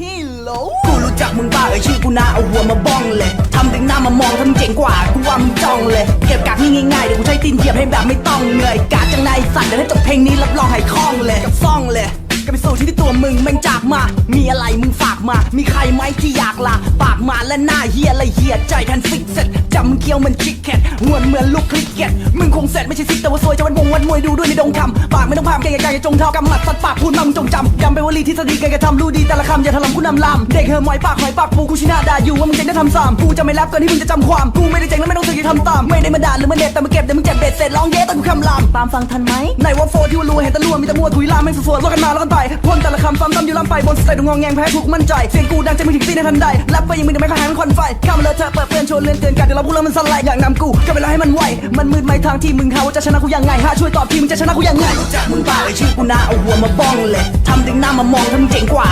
ฮิโลกูรู้จักมึงป้าเอ่ยชื่อกูนาเอาหัวมาบ้องเลยทำถึงหน้ามามองทำเจ๋งกว่ากูว่ามึงจ้องเลย เก็บกากนี่ง่ายๆเดี๋ยวกูใช้ตีนเหยียบให้แบบไม่ต้องเหนื่อยกาดจังในสั่นเดี๋ยวถ้าจบเพลงนี้รับรองหายคล่องเลยกับซ่องเลย ก็ไปสู่ที่ที่ตัวมึงแม่งจากมา มีอะไรมึงฝากมา มีใครไหมที่อยากลาปากมาและหน้าเฮียละเฮียใจทันฟิกเสร็จจำมึงเกี้ยวมันชิคเก็ตหวนเหมือนลูกคริกเก็ตมึงคงเสร็จไม่ใช่ซิกแต่ว่าซวยจะวันวงวันมวยดูด้วยในดงคำปากไม่ต้องพามแก่งไกลๆจงเท่ากำหมัดสัตว์ปากพูดมั่งจงจำจำ วลีทฤษฎีการกระทำรู้ดีแต่ละคำอย่าถล่มกูนำลามเด็กเฮอหมอยปากหอยปากปูกูชิหนาด่าอยู่ว่ามึงเจ๋งได้ทำสามกูจะไม่แรปก่อนที่มึงจะจำความกูไม่ได้เจ๋งแล้วไม่ต้องสึกที่ทำตามไม่ได้มาด่าหรือมาเด็ดแต่มาเก็บเดี๋ยวมึงเจ็บเบ็ดเสร็จร้องเย้ตอนกูคำลามตามฟังทันไหมไหนว่าโฟที่ว่ารัวเห็นแต่รัวมีแต่มัวถุยลามไม่งสวยๆลอกกันมาลอกกันไปพ่นแต่ละคำซ้ำๆอยู่ลำไปบนสเตจงองแงงแพ้ทุกมั่นใจเสียงกูดังจะไม่ถึงตีในทันใดแรปไปยังมึงยังไม่ค่อยหายมันควันไฟข้ามมาเลยเธอะเปิดเปื้อนชวนเลื่อนเตือนกันเดี๋ยวเราพูดแล้วมันสไลด์อย่างนำกูก็เวลาให้มันไวมันมืดไม่ทางที่มึงหาว่าจะชนะกูยังไงฮะช่วยตอบทีมึงจะชนะกูยังไงรู้จักมึงป่าไอชื่อกูนาเอาหัวมาบ้องเลยทำถึงหน้ามามองทำเจ๋งกว่า